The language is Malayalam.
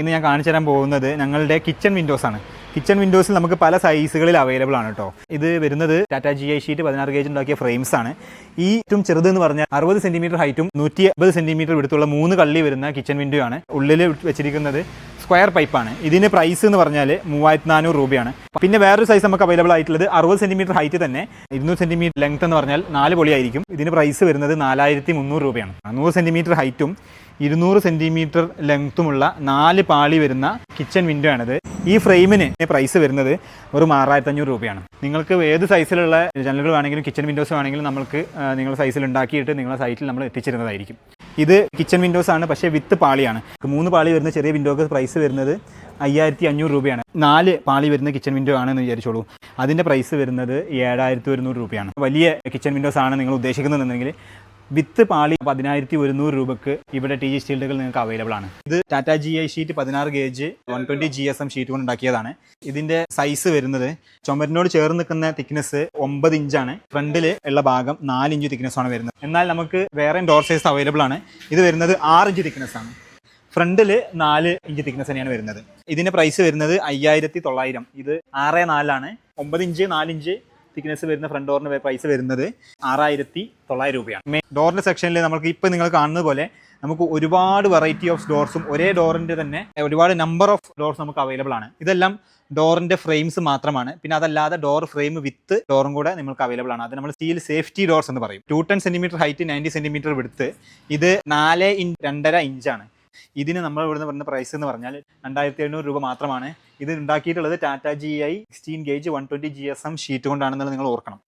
ഇന്ന് ഞാൻ കാണിച്ചു തരാൻ പോകുന്നത് ഞങ്ങളുടെ കിച്ചൺ വിൻഡോസ് ആണ്. കിച്ചൺ വിൻഡോസിൽ നമുക്ക് പല സൈസുകളിൽ അവൈലബിൾ ആണ് കേട്ടോ ഇത് വരുന്നത് ടാറ്റ ജി ഐ ഷീറ്റ് പതിനാറ് ഗേജ് ഉണ്ടാക്കിയ ഫ്രെയിംസ് ആണ്. ഈ ഏറ്റവും ചെറുതെന്ന് പറഞ്ഞാൽ അറുപത് സെന്റിമീറ്റർ ഹൈറ്റും നൂറ്റി അമ്പത് സെന്റിമീറ്റർ വിടുത്തുള്ള മൂന്ന് കള്ളി വരുന്ന കിച്ചൺ വിൻഡോ ആണ് ഉള്ളിൽ വെച്ചിരിക്കുന്നത്. സ്ക്വയർ പൈപ്പാണ്. ഇതിന് പ്രൈസ് എന്ന് പറഞ്ഞാൽ മൂവായിരത്തി നാനൂറ് രൂപയാണ്. പിന്നെ വേറൊരു സൈസ് നമുക്ക് അവൈലബിൾ ആയിട്ടുള്ളത് അറുപത് സെന്റിമീറ്റർ ഹൈറ്റ് തന്നെ. ഇരുന്നൂറ് സെന്റിമീറ്റർ ലെങ്ത് എന്ന് പറഞ്ഞാൽ നാല് പൊളിയായിരിക്കും ഇതിന് പ്രൈസ് വരുന്നത് നാലായിരത്തി മുന്നൂറ് രൂപയാണ് നൂറ് സെന്റിമീറ്റർ ഹൈറ്റും ഇരുന്നൂറ് സെന്റിമീറ്റർ ലെങ്ത്തുമുള്ള നാല് പാളി വരുന്ന കിച്ചൺ വിൻഡോ ആണിത്. ഈ ഫ്രെയിമിന് പ്രൈസ് വരുന്നത് ഒരു ആറായിരത്തി അഞ്ഞൂറ് രൂപയാണ്. നിങ്ങൾക്ക് ഏത് സൈസിലുള്ള ജനലുകൾ വേണമെങ്കിലും കിച്ചൺ വിൻഡോസ് വേണമെങ്കിലും നമുക്ക് നിങ്ങളുടെ സൈസിൽ ഉണ്ടാക്കിയിട്ട് നിങ്ങളുടെ സൈറ്റിൽ നമ്മൾ എത്തിച്ചിരുന്നതായിരിക്കും. ഇത് കിച്ചൺ വിൻഡോസ് ആണ് പക്ഷേ വിത്ത് പാളിയാണ്. മൂന്ന് പാളി വരുന്ന ചെറിയ വിൻഡോക്ക് പ്രൈസ് വരുന്നത് അയ്യായിരത്തി അഞ്ഞൂറ് രൂപയാണ്. നാല് പാളി വരുന്ന കിച്ചൺ വിൻഡോ ആണെന്ന് വിചാരിച്ചോളൂ. അതിന്റെ പ്രൈസ് വരുന്നത് ഏഴായിരത്തി ഒരുന്നൂറ് രൂപയാണ്. വലിയ കിച്ചൺ വിൻഡോസ് ആണ് നിങ്ങൾ ഉദ്ദേശിക്കുന്നതെന്നുണ്ടെങ്കിൽ വിത്ത് പാളി പതിനായിരത്തി ഒരുന്നൂറ് രൂപക്ക് ഇവിടെ ടി ജി സ്റ്റീൽഡുകൾ നിങ്ങൾക്ക് അവൈലബിൾ ആണ്. ഇത് ടാറ്റ ജി ഐ ഷീറ്റ് പതിനാറ് gauge one twenty G S M sheet കൊണ്ട് ഉണ്ടാക്കിയതാണ്. ഇതിന്റെ സൈസ് വരുന്നത് ചുമരിനോട് ചേർന്ന് നിൽക്കുന്ന തിക്നെസ് ഒമ്പത് ഇഞ്ചാണ് ഫ്രണ്ടിൽ ഉള്ള ഭാഗം നാല് ഇഞ്ച് തിക്നെസ് ആണ് വരുന്നത്. എന്നാൽ നമുക്ക് വേറെ ഡോർ സൈസ് അവൈലബിൾ ആണ്. ഇത് വരുന്നത് ആറ് ഇഞ്ച് തിക്നെസ് ആണ്. ഫ്രണ്ടിൽ നാല് ഇഞ്ച് തിക്നെസ് തന്നെയാണ് വരുന്നത്. ഇതിന്റെ പ്രൈസ് വരുന്നത് അയ്യായിരത്തി തൊള്ളായിരം ഇത് ആറ് നാലാണ് ഒമ്പത് ഇഞ്ച് നാല് ഇഞ്ച് തിക്നെസ് വരുന്ന ഫ്രണ്ട് ഡോറിന് പ്രൈസ് വരുന്നത് ആറായിരത്തി തൊള്ളായിരം രൂപയാണ്. മെയിൻ ഡോറിന്റെ സെക്ഷനിൽ നമുക്ക് ഇപ്പം നിങ്ങൾ കാണുന്നത് പോലെ നമുക്ക് ഒരുപാട് വെറൈറ്റി ഓഫ് ഡോർസും ഒരേ ഡോറിന്റെ തന്നെ ഒരുപാട് നമ്പർ ഓഫ് ഡോർസ് നമുക്ക് അവൈലബിൾ ആണ്. ഇതെല്ലാം ഡോറിന്റെ ഫ്രെയിംസ് മാത്രമാണ്. പിന്നെ അതല്ലാതെ ഡോർ ഫ്രെയിം വിത്ത് ഡോറും കൂടെ നിങ്ങൾക്ക് അവൈലബിൾ ആണ്. അത് നമ്മൾ സ്റ്റീൽ സേഫ്റ്റി ഡോർസ് എന്ന് പറയും. Two ten centimetre height ninety centimetre വിടുത്ത് ഇത് നാല് ഇഞ്ച് രണ്ടര ഇഞ്ചാണ് ഇതിന് നമ്മൾ ഇവിടുന്ന് പറഞ്ഞ പ്രൈസ് എന്ന് പറഞ്ഞാൽ രണ്ടായിരത്തി എഴുന്നൂറ് രൂപ മാത്രമാണ്. ഇത് ഉണ്ടാക്കിയിട്ടുള്ളത് Tata G I sixteen gauge one twenty G S M sheet കൊണ്ടാണെന്നുള്ളത് നിങ്ങൾ ഓർക്കണം.